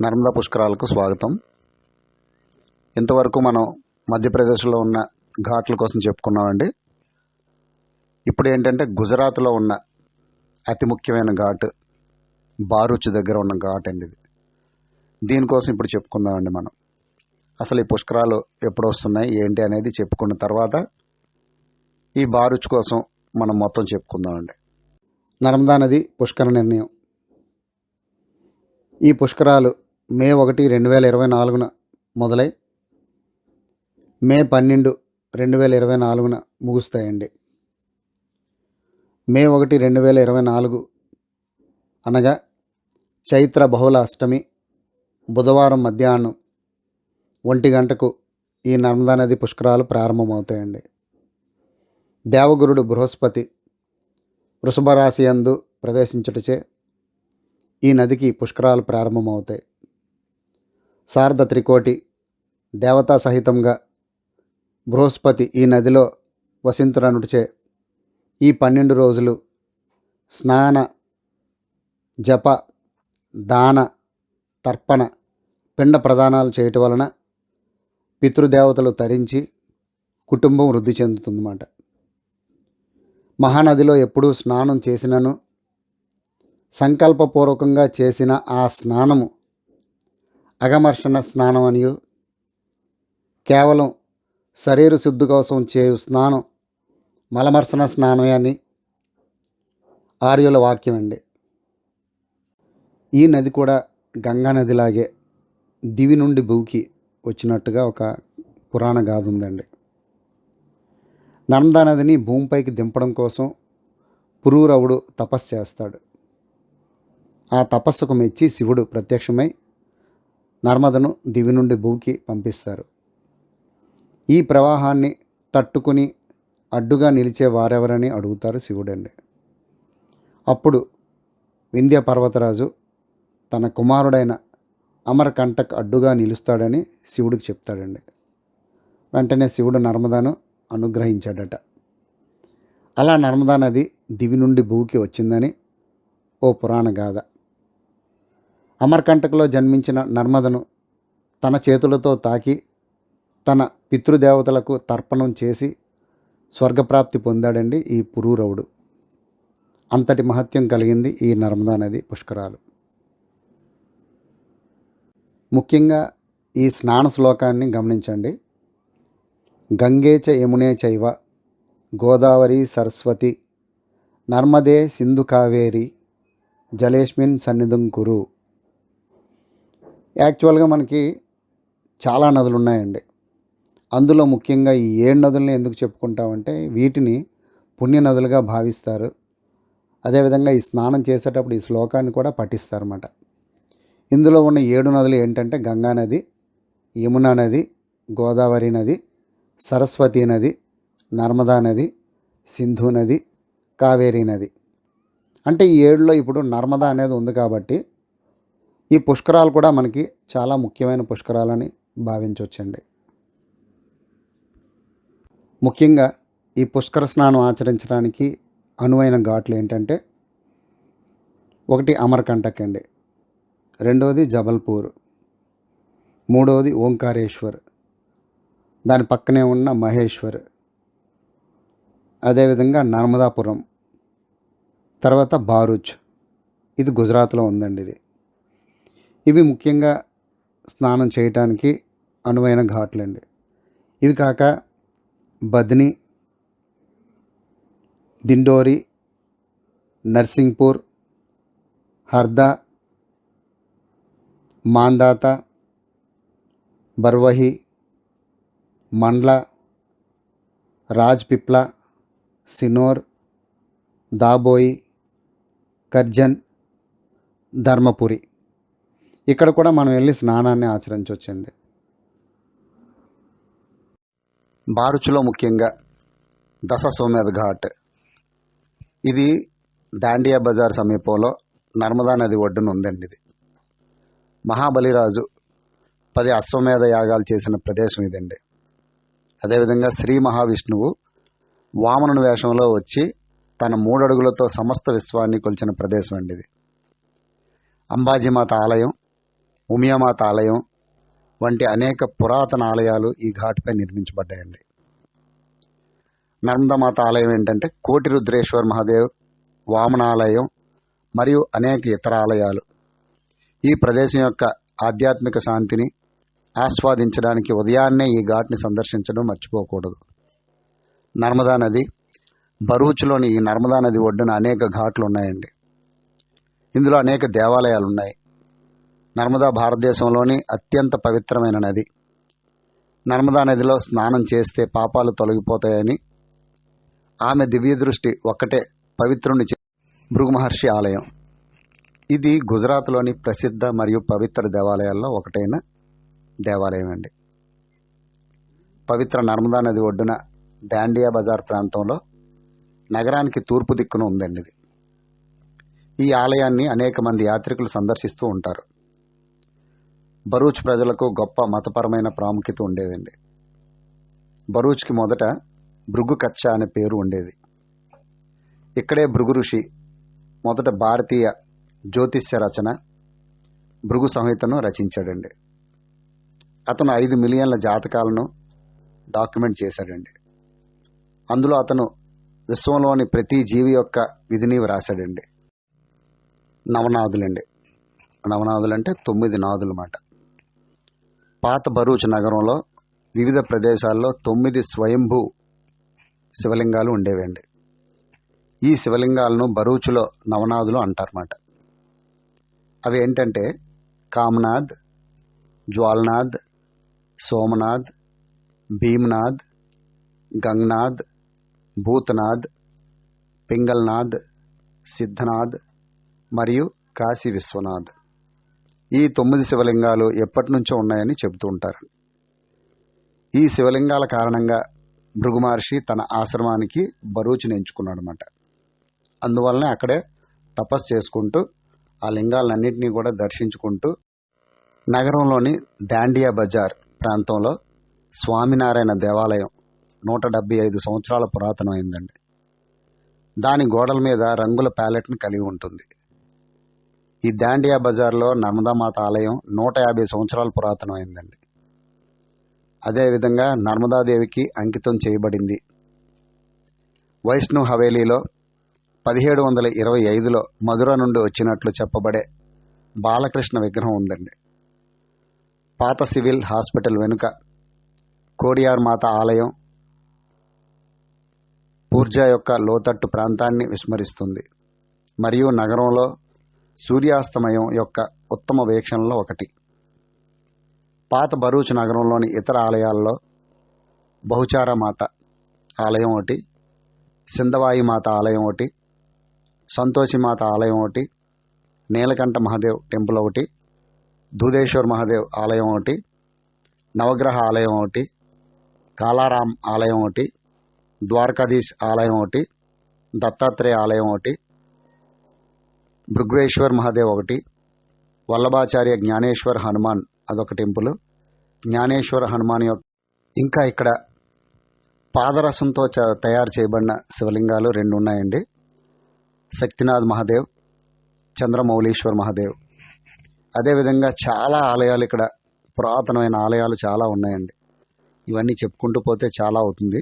నర్మదా పుష్కరాలకు స్వాగతం. ఇంతవరకు మనం మధ్యప్రదేశ్లో ఉన్న ఘాట్ల కోసం చెప్పుకున్నామండి. ఇప్పుడు ఏంటంటే గుజరాత్లో ఉన్న అతి ముఖ్యమైన ఘాట్ బారుచ్ దగ్గర ఉన్న ఘాట్ అండి ఇది. దీనికోసం ఇప్పుడు చెప్పుకుందామండి మనం. అసలు ఈ పుష్కరాలు ఎప్పుడు వస్తున్నాయి ఏంటి అనేది చెప్పుకున్న తర్వాత ఈ బారుచ్ కోసం మనం మొత్తం చెప్పుకుందామండి. నర్మదా నది పుష్కర నిర్ణయం. ఈ పుష్కరాలు మే ఒకటి రెండు వేల ఇరవై నాలుగున మొదలై మే పన్నెండు రెండు వేల ఇరవై నాలుగున ముగుస్తాయండి. మే ఒకటి రెండు వేల ఇరవై నాలుగు అనగా చైత్ర బహుళ అష్టమి బుధవారం మధ్యాహ్నం ఒంటి గంటకు ఈ నర్మదా నది పుష్కరాలు ప్రారంభమవుతాయండి. దేవగురుడు బృహస్పతి వృషభ రాశి యందు ప్రవేశించుటచే ఈ నదికి పుష్కరాలు ప్రారంభమవుతాయి. శారద త్రికోటి దేవతా సహితంగా బృహస్పతి ఈ నదిలో వసింతురనుడిచే ఈ పన్నెండు రోజులు స్నాన జప దాన తర్పణ పిండ ప్రదానాలు చేయటం వలన పితృదేవతలు తరించి కుటుంబం వృద్ధి చెందుతుందన్నమాట. మహానదిలో ఎప్పుడూ స్నానం చేసినను సంకల్పపూర్వకంగా చేసిన ఆ స్నానము అగమర్షణ స్నానం అనియు కేవలం శరీర శుద్ధి కోసం చేయు స్నానం మలమర్శన స్నానమే అని ఆర్యుల వాక్యం అండి. ఈ నది కూడా గంగా నదిలాగే దివి నుండి భూకి వచ్చినట్టుగా ఒక పురాణ గాథ ఉందండి. నర్మదా నదిని భూమిపైకి దింపడం కోసం పురూరవుడు తపస్సు చేస్తాడు. ఆ తపస్సుకు మెచ్చి శివుడు ప్రత్యక్షమై నర్మదను దివి నుండి భూకి పంపిస్తారు. ఈ ప్రవాహాన్ని తట్టుకుని అడ్డుగా నిలిచే వారెవరని అడుగుతారు శివుడండి. అప్పుడు వింధ్య పర్వతరాజు తన కుమారుడైన అమరకంటక్ అడ్డుగా నిలుస్తాడని శివుడికి చెప్తాడండి. వెంటనే శివుడు నర్మదాను అనుగ్రహించాడట. అలా నర్మదా నది దివి నుండి భూకి వచ్చిందని ఓ పురాణ గాథ. అమర్కంటకలో జన్మించిన నర్మదను తన చేతులతో తాకి తన పితృదేవతలకు తర్పణం చేసి స్వర్గప్రాప్తి పొందాడండి ఈ పురూరవుడు. అంతటి మహత్యం కలిగింది ఈ నర్మదా నది పుష్కరాలు. ముఖ్యంగా ఈ స్నాన శ్లోకాన్ని గమనించండి. గంగే చ యమునే చైవ గోదావరి సరస్వతి నర్మదే సింధు కావేరి జలేష్మిన్ సన్నిధం కురు. యాక్చువల్గా మనకి చాలా నదులు ఉన్నాయండి. అందులో ముఖ్యంగా ఈ ఏడు నదుల్ని ఎందుకు చెప్పుకుంటామంటే వీటిని పుణ్య నదులుగా భావిస్తారు. అదేవిధంగా ఈ స్నానం చేసేటప్పుడు ఈ శ్లోకాన్ని కూడా పఠిస్తారన్నమాట. ఇందులో ఉన్న ఏడు నదులు ఏంటంటే గంగా నది యమునా నది గోదావరి నది సరస్వతి నది నర్మదా నది సింధు నది కావేరీ నది. అంటే ఈ ఏడులో ఇప్పుడు నర్మదా అనేది ఉంది కాబట్టి ఈ పుష్కరాలు కూడా మనకి చాలా ముఖ్యమైన పుష్కరాలని భావించవచ్చండి. ముఖ్యంగా ఈ పుష్కర స్నానం ఆచరించడానికి అనువైన ఘాట్లు ఏంటంటే ఒకటి అమర్కంటక్ అండి రెండవది జబల్పూర్ మూడవది ఓంకారేశ్వర్ దాని పక్కనే ఉన్న మహేశ్వర్ అదేవిధంగా నర్మదాపురం తర్వాత బారుచ్ ఇది గుజరాత్లో ఉందండి ఇది. ఇవి ముఖ్యంగా స్నానం చేయటానికి అనువైన ఘాట్లండి. ఇవి కాక బద్ని దిండోరి నర్సింగ్పూర్ హర్దా మాందాత బర్వహి మండ్ల రాజ్పిప్ల సినోర్ దాబోయి కర్జన్ ధర్మపురి. ఇక్కడ కూడా మనం వెళ్ళి స్నానాన్ని ఆచరించవచ్చండి. బారుచులో ముఖ్యంగా దశ సోమేధ ఘాట్. ఇది దాండియా బజార్ సమీపంలో నర్మదా నది ఒడ్డున ఉందండి ఇది. మహాబలిరాజు పది అశ్వమేధ యాగాలు చేసిన ప్రదేశం ఇదండి. అదేవిధంగా శ్రీ మహావిష్ణువు వామనుని వేషంలో వచ్చి తన మూడడుగులతో సమస్త విశ్వాన్ని కొలిచిన ప్రదేశం అండి ఇది. అంబాజీమాత ఆలయం ఉమియామాత ఆలయం వంటి అనేక పురాతన ఆలయాలు ఈ ఘాట్పై నిర్మించబడ్డాయండి. నర్మదామాత ఆలయం ఏంటంటే కోటి రుద్రేశ్వర్ మహాదేవ్ వామనాలయం మరియు అనేక ఇతర ఆలయాలు. ఈ ప్రదేశం యొక్క ఆధ్యాత్మిక శాంతిని ఆస్వాదించడానికి ఉదయాన్నే ఈ ఘాట్ని సందర్శించడం మర్చిపోకూడదు. నర్మదా నది బరూచ్లోని ఈ నర్మదా నది ఒడ్డున అనేక ఘాట్లు ఉన్నాయండి. ఇందులో అనేక దేవాలయాలు ఉన్నాయి నర్మదా భారతదేశంలోని అత్యంత పవిత్రమైన నది. నర్మదా నదిలో స్నానం చేస్తే పాపాలు తొలగిపోతాయని ఆమె దివ్య దృష్టి ఒక్కటే పవిత్రుని చే- మహర్షి ఆలయం. ఇది గుజరాత్లోని ప్రసిద్ధ మరియు పవిత్ర దేవాలయాల్లో ఒకటైన దేవాలయం అండి. పవిత్ర నర్మదా నది ఒడ్డున దాండియా బజార్ ప్రాంతంలో నగరానికి తూర్పు దిక్కున ఉందండి ఇది. ఈ ఆలయాన్ని అనేక మంది యాత్రికులు సందర్శిస్తూ ఉంటారు. బరూచ్ ప్రజలకు గొప్ప మతపరమైన ప్రాముఖ్యత ఉండేదండి. బరూచ్కి మొదట భృగు కచ్చ అనే పేరు ఉండేది. ఇక్కడే భృగు ఋషి మొదట భారతీయ జ్యోతిష్య రచన భృగు సంహితను రచించాడండి. అతను ఐదు మిలియన్ల జాతకాలను డాక్యుమెంట్ చేశాడండి. అందులో అతను విశ్వంలోని ప్రతి జీవి యొక్క విధిని వ్రాసాడండి నవనాదులండి. నవనాదులు అంటే తొమ్మిది నాదులు అన్నమాట పాత భరూచ్ నగరంలో వివిధ ప్రదేశాల్లో తొమ్మిది స్వయంభూ శివలింగాలు ఉండేవండి. ఈ శివలింగాలను బరూచులో నవనాథులు అంటారన్నమాట. అవి ఏంటంటే కామనాథ్ జ్వాల్నాథ్ సోమనాథ్ భీమ్నాథ్ గంగనాథ్ భూతనాథ్ పింగల్నాథ్ సిద్ధనాథ్ మరియు కాశీ విశ్వనాథ్. ఈ తొమ్మిది శివలింగాలు ఎప్పటి నుంచో ఉన్నాయని చెబుతూ ఉంటారు. ఈ శివలింగాల కారణంగా భృగు మహర్షి తన ఆశ్రమానికి బరూచిని ఎంచుకున్నాడు అనమాట అందువలనే అక్కడే తపస్సు చేసుకుంటూ ఆ లింగాలన్నింటినీ కూడా దర్శించుకుంటూ నగరంలోని దాండియా బజార్ ప్రాంతంలో స్వామినారాయణ దేవాలయం నూట డెబ్బై ఐదు సంవత్సరాల పురాతనమైందండి. దాని గోడల మీద రంగుల ప్యాలెట్ను కలిగి ఉంటుంది. ఈ దాండియా బజార్లో నర్మదామాత ఆలయం నూట యాభై సంవత్సరాల పురాతనమైందండి. అదేవిధంగా నర్మదాదేవికి అంకితం చేయబడింది. వైష్ణవ్ హవేలీలో పదిహేడు వందల ఇరవై ఐదులో మధుర నుండి వచ్చినట్లు చెప్పబడే బాలకృష్ణ విగ్రహం ఉందండి. పాత సివిల్ హాస్పిటల్ వెనుక కోడియార్ మాత ఆలయం పూర్జా యొక్క లోతట్టు ప్రాంతాన్ని విస్మరిస్తుంది. మరియు నగరంలో సూర్యాస్తమయం యొక్క ఉత్తమ వీక్షణలో ఒకటి. పాత బరూచ్ నగరంలోని ఇతర ఆలయాల్లో బహుచార మాత ఆలయం ఒకటి సింధవాయి మాత ఆలయం ఒకటి సంతోషి మాత ఆలయం ఒకటి నీలకంఠ మహాదేవ్ టెంపుల్ ఒకటి దూదేశ్వర్ మహాదేవ్ ఆలయం ఒకటి నవగ్రహ ఆలయం ఒకటి కాలారాం ఆలయం ఒకటి ద్వారకాధీశ్ ఆలయం ఒకటి దత్తాత్రేయ ఆలయం ఒకటి భృగ్వేశ్వర్ మహాదేవ్ ఒకటి వల్లభాచార్య జ్ఞానేశ్వర్ హనుమాన్ అదొక టెంపుల్. జ్ఞానేశ్వర హనుమాన్ యొక్క ఇంకా ఇక్కడ పాదరసంతో తయారు చేయబడిన శివలింగాలు రెండు ఉన్నాయండి. శక్తినాథ్ మహాదేవ్ చంద్రమౌళీశ్వర్ మహాదేవ్. అదేవిధంగా చాలా ఆలయాలు ఇక్కడ పురాతనమైన ఆలయాలు చాలా ఉన్నాయండి. ఇవన్నీ చెప్పుకుంటూ పోతే చాలా అవుతుంది.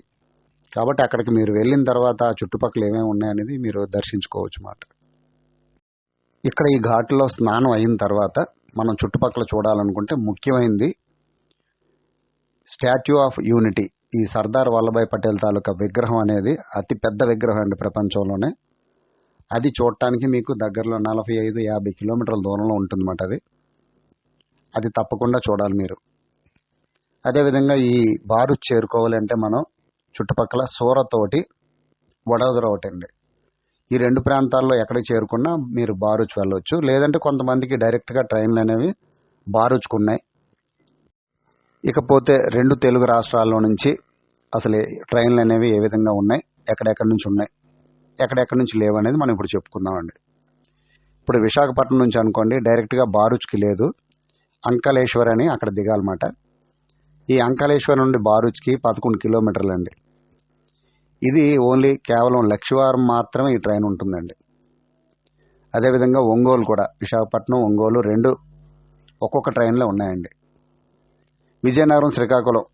కాబట్టి అక్కడికి మీరు వెళ్ళిన తర్వాత ఆ చుట్టుపక్కల ఏమేమి ఉన్నాయనేది మీరు దర్శించుకోవచ్చు మాట. ఇక్కడ ఈ ఘాట్లో స్నానం అయిన తర్వాత మనం చుట్టుపక్కల చూడాలనుకుంటే ముఖ్యమైనది స్టాచ్యూ ఆఫ్ యూనిటీ. ఈ సర్దార్ వల్లభాయ్ పటేల్ తాలూకా విగ్రహం అనేది అతి పెద్ద విగ్రహం అండి ప్రపంచంలోనే. అది చూడటానికి మీకు దగ్గరలో నలభై ఐదు యాభై కిలోమీటర్ల దూరంలో ఉంటుందన్నమాట అది. అది తప్పకుండా చూడాలి మీరు. అదేవిధంగా ఈ బారు చేరుకోవాలంటే మనం చుట్టుపక్కల సూరత్ ఒకటి వడోదర ఒకటి అండి ఈ రెండు ప్రాంతాల్లో ఎక్కడికి చేరుకున్నా మీరు బారుచ్ వెళ్ళవచ్చు లేదంటే కొంతమందికి డైరెక్ట్గా ట్రైన్లు అనేవి బారుచుకున్నాయి ఇకపోతే రెండు తెలుగు రాష్ట్రాల్లో నుంచి అసలు ట్రైన్లు అనేవి ఏ విధంగా ఉన్నాయి? ఎక్కడెక్కడి నుంచి ఉన్నాయి? ఎక్కడెక్కడి నుంచి లేవు అనేది మనం ఇప్పుడు చెప్పుకుందామండి. ఇప్పుడు విశాఖపట్నం నుంచి అనుకోండి డైరెక్ట్గా బారుచ్కి లేదు. అంకలేశ్వర్ అని అక్కడ దిగాలన్నమాట. ఈ అంకలేశ్వర్ నుండి బారుచ్కి పదకొండు కిలోమీటర్లు అండి ఇది ఓన్లీ కేవలం లక్షవారం మాత్రమే ఈ ట్రైన్ ఉంటుందండి. అదేవిధంగా ఒంగోలు కూడా విశాఖపట్నం ఒంగోలు రెండు ఒక్కొక్క ట్రైన్లో ఉన్నాయండి. విజయనగరం శ్రీకాకుళం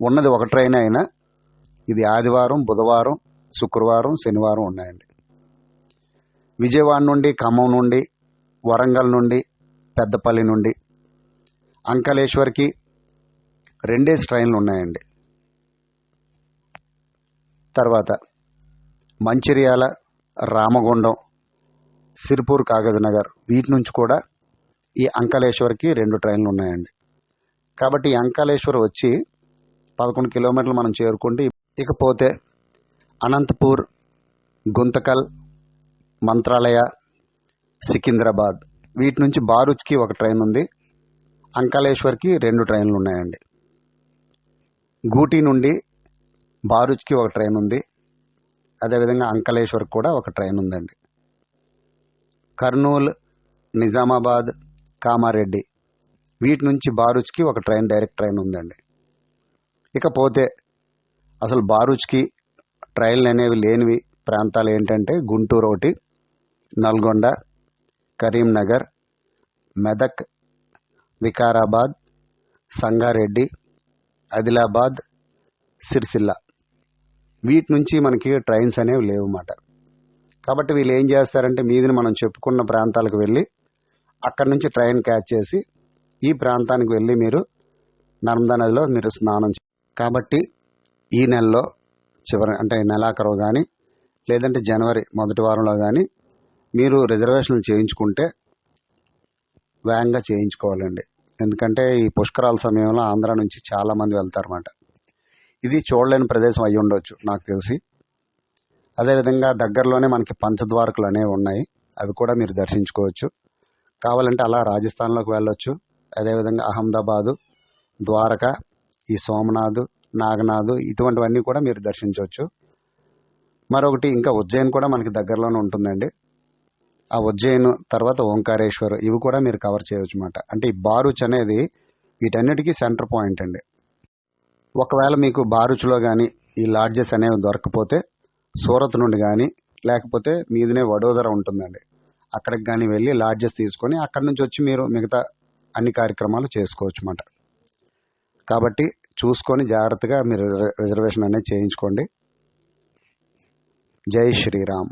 ఉన్నది ఒక ట్రైన్ అయినా ఇది ఆదివారం బుధవారం శుక్రవారం శనివారం ఉన్నాయండి. విజయవాడ నుండి ఖమ్మం నుండి వరంగల్ నుండి పెద్దపల్లి నుండి అంకలేశ్వర్కి రెండేసి ట్రైన్లు ఉన్నాయండి. తర్వాత మంచిర్యాల రామగుండం సిరిపూర్ కాగజ్ నగర్ వీటి నుంచి కూడా ఈ అంకలేశ్వర్కి రెండు ట్రైన్లు ఉన్నాయండి. కాబట్టి ఈ అంకలేశ్వర్ వచ్చి పదకొండు కిలోమీటర్లు మనం చేరుకుంటే ఇకపోతే అనంతపూర్ గుంతకల్ మంత్రాలయ సికింద్రాబాద్ వీటి నుంచి బారుచ్కి ఒక ట్రైన్ ఉంది. అంకలేశ్వర్కి రెండు ట్రైన్లు ఉన్నాయండి. గూటి నుండి బారుచ్కి ఒక ట్రైన్ ఉంది. అదేవిధంగా అంకలేశ్వర్ కూడా ఒక ట్రైన్ ఉందండి. కర్నూలు నిజామాబాద్ కామారెడ్డి వీటి నుంచి బారుచ్కి ఒక ట్రైన్ డైరెక్ట్ ట్రైన్ ఉందండి. ఇకపోతే అసలు బారుచ్కి ట్రైన్లు అనేవి లేనివి ప్రాంతాలు ఏంటంటే గుంటూరు ఒకటి నల్గొండ కరీంనగర్ మెదక్ వికారాబాద్ సంగారెడ్డి ఆదిలాబాద్ సిరిసిల్ల. వీటి నుంచి మనకి ట్రైన్స్ అనేవి లేవు అన్నమాట కాబట్టి వీళ్ళు ఏం చేస్తారంటే మీదిని మనం చెప్పుకున్న ప్రాంతాలకు వెళ్ళి అక్కడి నుంచి ట్రైన్ క్యాచ్ చేసి ఈ ప్రాంతానికి వెళ్ళి మీరు నర్మదా నదిలో మీరు స్నానం కాబట్టి ఈ నెలలో చివరి అంటే నెలాఖరు కానీ లేదంటే జనవరి మొదటి వారంలో కానీ మీరు రిజర్వేషన్లు చేయించుకుంటే వేగంగా చేయించుకోవాలండి. ఎందుకంటే ఈ పుష్కరాల సమయంలో ఆంధ్ర నుంచి చాలా మంది వెళ్తారన్నమాట. ఇది చూడలేని ప్రదేశం అయి ఉండొచ్చు నాకు తెలిసి. అదేవిధంగా దగ్గరలోనే మనకి పంచద్వారకులు అనేవి ఉన్నాయి. అవి కూడా మీరు దర్శించుకోవచ్చు. కావాలంటే అలా రాజస్థాన్లోకి వెళ్ళొచ్చు. అదేవిధంగా అహ్మదాబాదు ద్వారక ఈ సోమనాథ్ నాగనాథ్ ఇటువంటివన్నీ కూడా మీరు దర్శించవచ్చు. మరొకటి ఇంకా ఉజ్జయిన్ కూడా మనకి దగ్గరలోనే ఉంటుందండి. ఆ ఉజ్జయిన్ తర్వాత ఓంకారేశ్వర్ ఇవి కూడా మీరు కవర్ చేయవచ్చు అనమాట అంటే ఈ బారుచ్ అనేది వీటన్నిటికీ సెంటర్ పాయింట్ అండి. ఒకవేళ మీకు బారుచ్లో కానీ ఈ లాడ్జెస్ అనేవి దొరకపోతే సూరత్ నుండి కానీ లేకపోతే మీదనే వడోదర ఉంటుందండి. అక్కడికి కానీ వెళ్ళి లాడ్జెస్ తీసుకొని అక్కడి నుంచి వచ్చి మీరు మిగతా అన్ని కార్యక్రమాలు చేసుకోవచ్చు అన్నమాట కాబట్టి చూసుకొని జాగ్రత్తగా మీరు రిజర్వేషన్ అనేది చేయించుకోండి. జై శ్రీరామ్.